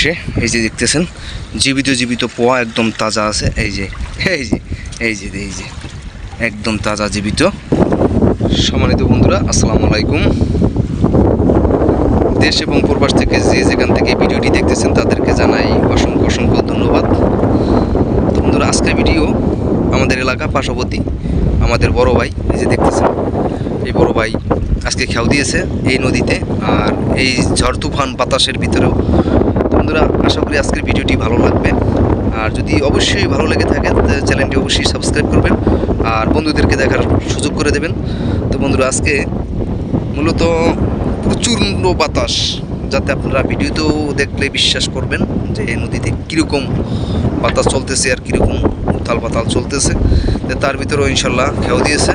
সে এই যে দেখতেছেন, জীবিত জীবিত পোয়া একদম তাজা আছে, এই যে এই যে এই যে এই যে, একদম তাজা জীবিত। সম্মানিত বন্ধুরা, আসসালামু আলাইকুম। দেশ এবং প্রবাস থেকে যে যেখান থেকে ভিডিওটি দেখতেছেন, তাদেরকে জানাই অসংখ্য অসংখ্য ধন্যবাদ। তো বন্ধুরা, আজকের ভিডিও আমাদের এলাকা পার্শ্ববর্তী, আমাদের বড় ভাই, এই যে দেখতেছেন, এই বড় ভাই আজকে খেয়াল দিয়েছে এই নদীতে, আর এই ঝড় তুফান বাতাসের ভিতরেও তো বন্ধুরা আশা করি আজকের ভিডিওটি ভালো লাগবে। আর যদি অবশ্যই ভালো লেগে থাকে চ্যানেলটি অবশ্যই সাবস্ক্রাইব করবেন। আর বন্ধুদেরকে দেখার সুযোগ করে দেবেন। তো বন্ধুরা, আজকে মূলত প্রচণ্ড বাতাস, যাতে আপনারা ভিডিওতেও দেখলে বিশ্বাস করবেন যে নদীতে কীরকম বাতাস চলতেছে আর কীরকম উত্তাল পাতাল চলতেছে। তার ভিতরেও ইনশাল্লাহ খেয়াও দিয়েছে।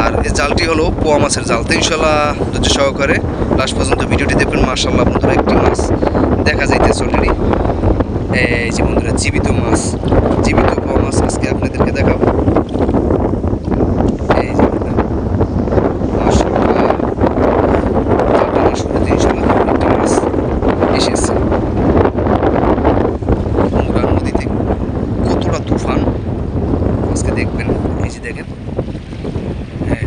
আর এই জালটি হলো পোয়া মাছের জাল। তো ইনশাল্লাহ ধৈর্য সহকারে লাস্ট পর্যন্ত ভিডিওটি দেখবেন। মার্শাল্লাহ বন্ধুরা, একটি মাছ দেখা যাইতেছে অলরেডি যে বন্ধুরা জীবিত মাছ জীবিত পোয়া মাছ আজকে আপনাদেরকে দেখাবো এই যে বন্ধুরা, মাশাআল্লাহ। জালটার শুরুতে ইনশাল্লাহ একটি মাছ এসেছে বন্ধুরা নদীতে কতটা তুফান আজকে দেখবেন এই যে দেখেন এই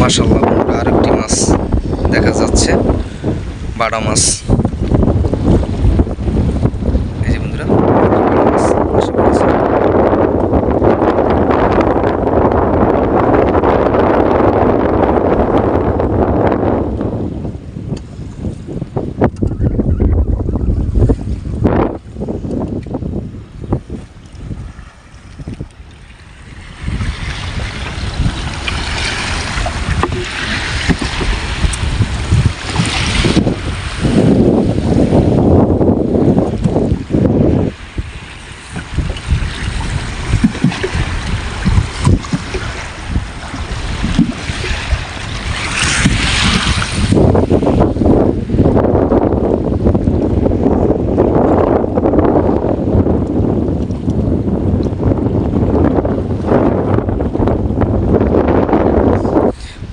মাশাল্লাহ বন্ধুরা আরেকটি মাছ দেখা যাচ্ছে বাটা মাছ এই যে বন্ধুরা বাটা মাছ এসে পড়েছে।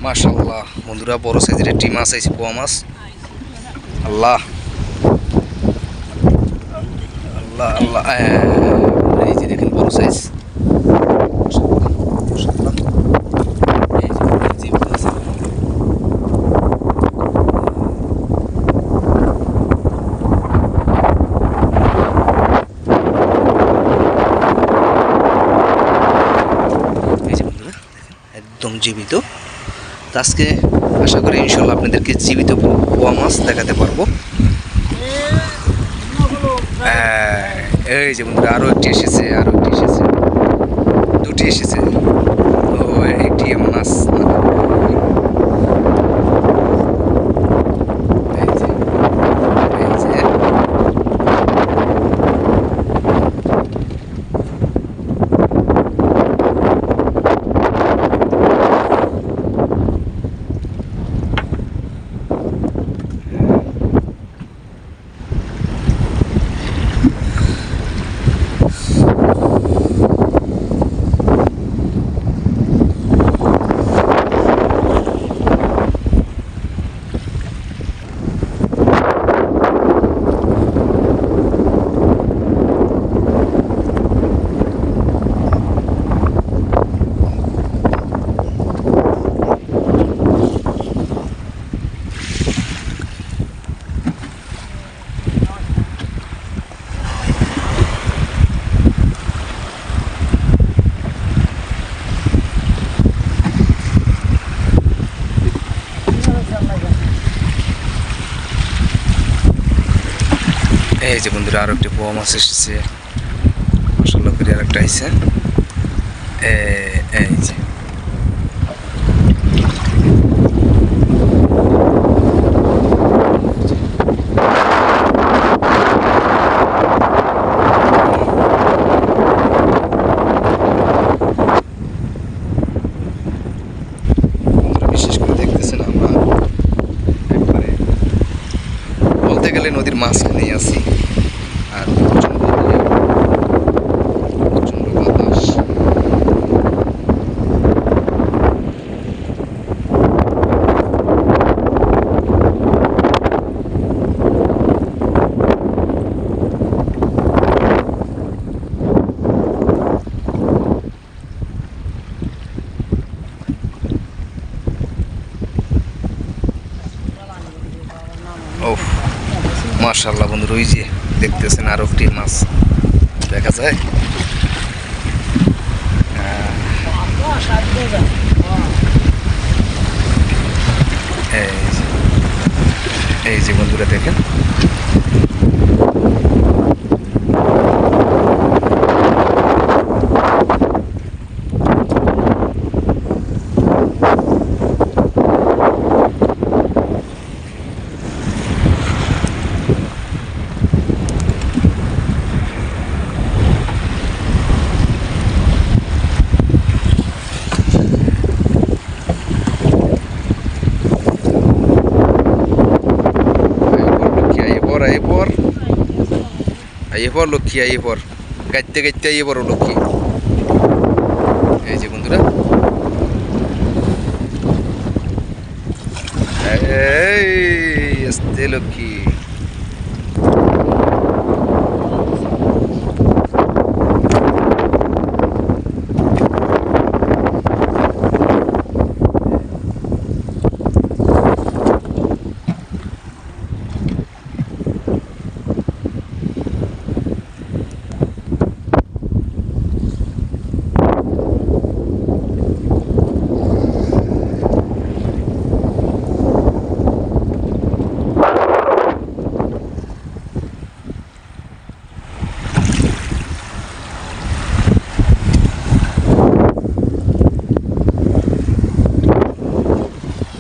মাশাল্লাহ বন্ধুরা বড় সাইজের একটি মাছ আইছে পোয়া মাছ আল্লাহ আল্লাহ আল্লাহ আহ, এই যে দেখেন বড় সাইজ মাশাআল্লাহ, মাশাআল্লাহ। এই যে দেখেন আছে। বন্ধুরা একদম জীবিত আজকে আশা করি ইনশাল্লাহ আপনাদেরকে জীবিত পোয়া মাছ দেখাতে পারব। হ্যাঁ, এই যে বন্ধুরা আরও একটি এসেছে আরও একটি এসেছে। দুটি এসেছে। ও একটি মাছ যে বন্ধুরা আরও একটি পোয়া মাছ এসেছে। মশলা করে আর একটা আইসে এই যে বন্ধুরা বিশেষ করে দেখতেছেন আমরা একবারে বলতে গেলে নদীর মাঝখানেই আছি আর প্রচণ্ড ঢেউ, প্রচণ্ড বাতাস ও মার্শাল্লাহ বন্ধু ওই যে দেখতেছেন আরও একটি মাছ দেখা যায় এই যে বন্ধুরা দেখেন। আইয়ে পর আইয়ে লক্ষ্মী আইয়ে গাইতে গাইতে আইয়ে পর লক্ষ্মী এই যে বন্ধুরা এই আস্তে লক্ষ্মী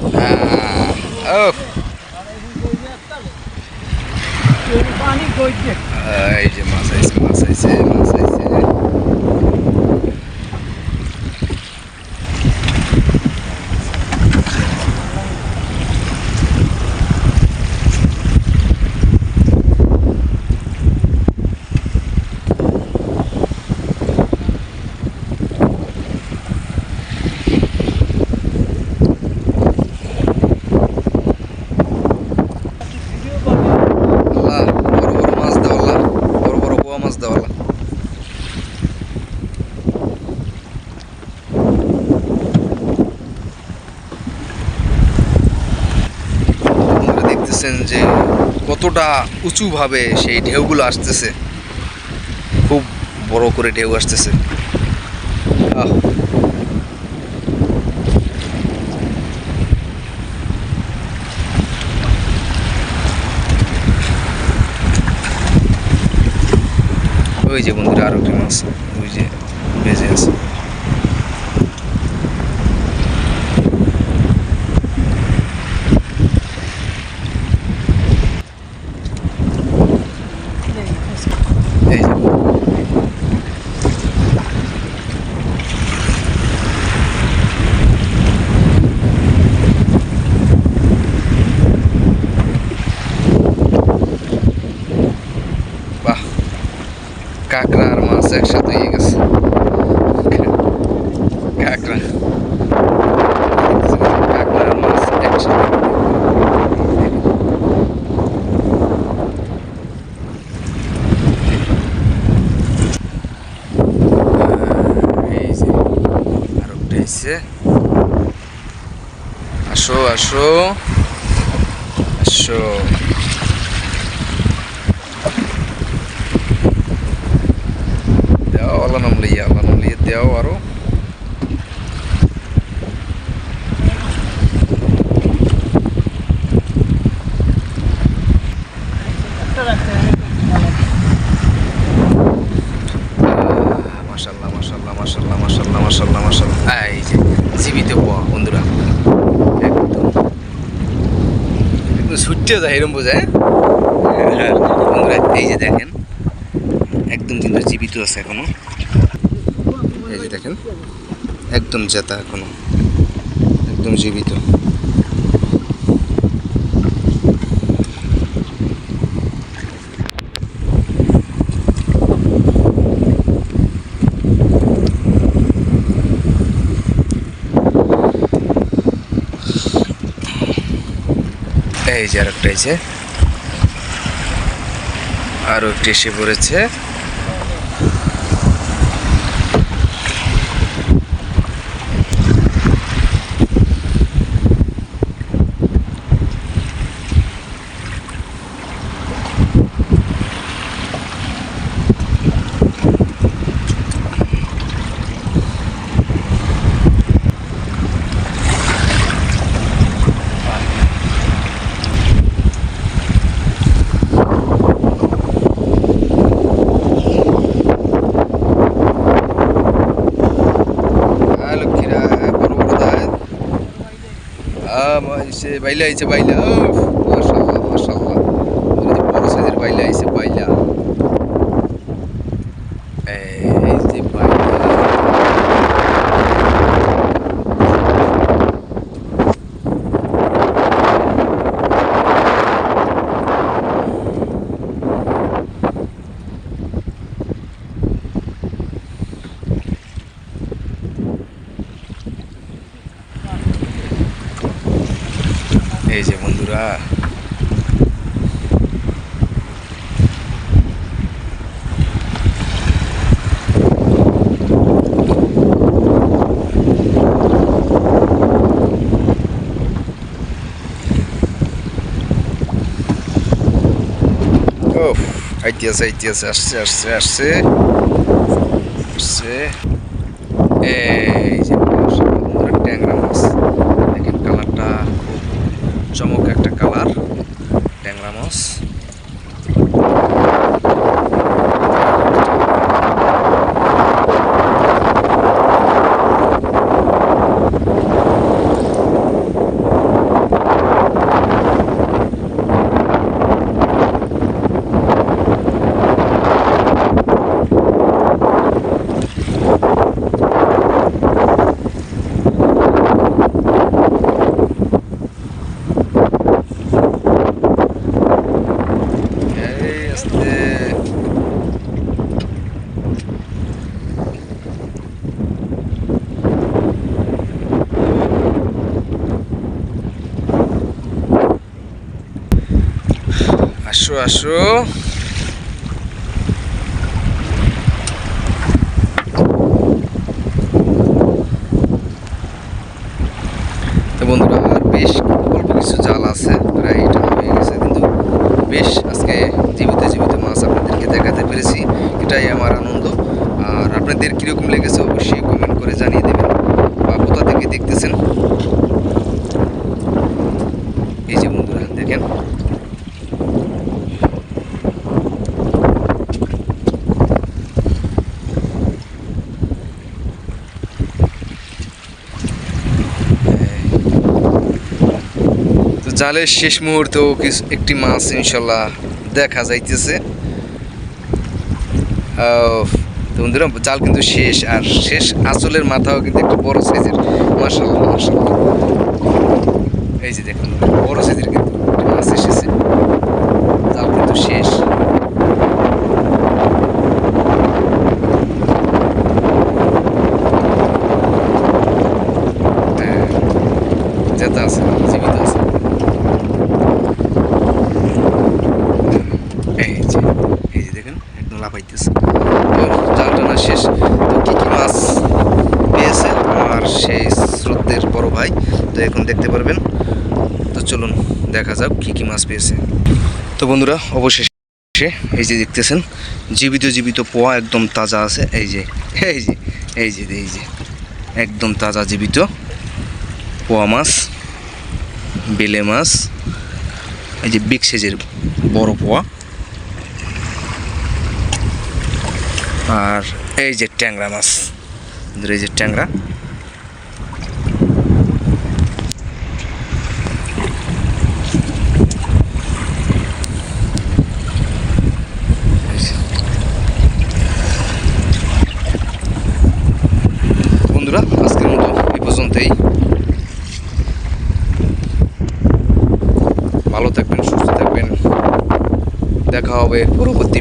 ও এই যে মাছ আইছে মাছ আইছে মাছ আইছে আল্লাহ বড় বড় মাছ দাও আল্লাহ বড় বড় পোয়া মাছ দাও আল্লাহ আপনারা দেখতেছেন যে কতটা উঁচুভাবে সেই ঢেউগুলো আসতেছে। খুব বড় করে ঢেউ আসতেছে। ওই যে বন্ধুরা আরও একটি মাছ ওই যে বেজে আছে। biz aşağıda yiyiz. Kakra. Kakra olmaz. Achou, achou. Achou. আল্লাহ নাম লইয়া আল্লাহ নাম লইয়া দেও আরও মাসাল্লাহ মাসাল্লাহ মাসাল্লাহ মাসাল্লাহ মাসাল্লাহ এই যে, জীবিত পোয়া বন্ধুরা। একদম। একদম ছুটতে যায়, এরম বোঝায়। বন্ধুরা, এই যে দেখেন, একদম কিন্তু জীবিত আছে এখনও। এই যে দেখেন, একদম জেতা এখনও একদম জীবিত। এই যে আরেকটা এই যে একটি এসে পড়েছে। বাইলা আইছে বাইলা উফ, আইতে আছে আইতে আছে আসছে আসছে আসছে আসছে। এই যে বন্ধুরা ট্যাংরা মাছ দেখেন কালারটা খুব চমক একটা কালার ট্যাংরা মাছ এই আস্তে আসো আসো তো বন্ধুরা আর বেশ অল্প কিছু জাল আছে প্রায় এটা হয়ে গেছে কিন্তু বেশ আজকে জীবিত জীবিত মাছ আপনাদেরকে দেখাতে পেরেছি এটাই আমার আনন্দ আর আপনাদের কীরকম লেগেছে অবশ্যই কমেন্ট করে জানিয়ে দেবেন বা কোথা থেকে দেখতেছেন এই যে বন্ধুরা দেখেন তো জালের শেষ মুহূর্তেও কিছু একটি মাছ ইনশাল্লাহ দেখা যাইতেছে। বন্ধুরা, জাল কিন্তু শেষ, আর শেষ আঁচলের মাথাও কিন্তু একটা বড় সাইজের। মার্শাল্লাহ মার্শাল্লাহ এই যে দেখুন, বড় সাইজের কিন্তু মাছ এসেছে। জাল কিন্তু শেষ হ্যাঁ, জেতা আছে জীবিত আছে এই যে এই যে দেখেন একদম লাফাইতেছে তো জাল টানা শেষ তো কী কী মাছ পেয়েছে আমার সেই স্রোতের বড় ভাই তো এখন দেখতে পারবেন। তো চলুন দেখা যাক কী কী মাছ পেয়েছে। তো বন্ধুরা, অবশেষে এই যে দেখতেছেন, জীবিত জীবিত পোয়া একদম তাজা আছে। এই যে এই যে এই যে এই যে, একদম তাজা জীবিত পোয়া মাছ, বেলে মাছ, এই যে বিগ সাইজের বড় পোয়া। আর এই যে ট্যাংরা মাছ এই যে ট্যাংরা।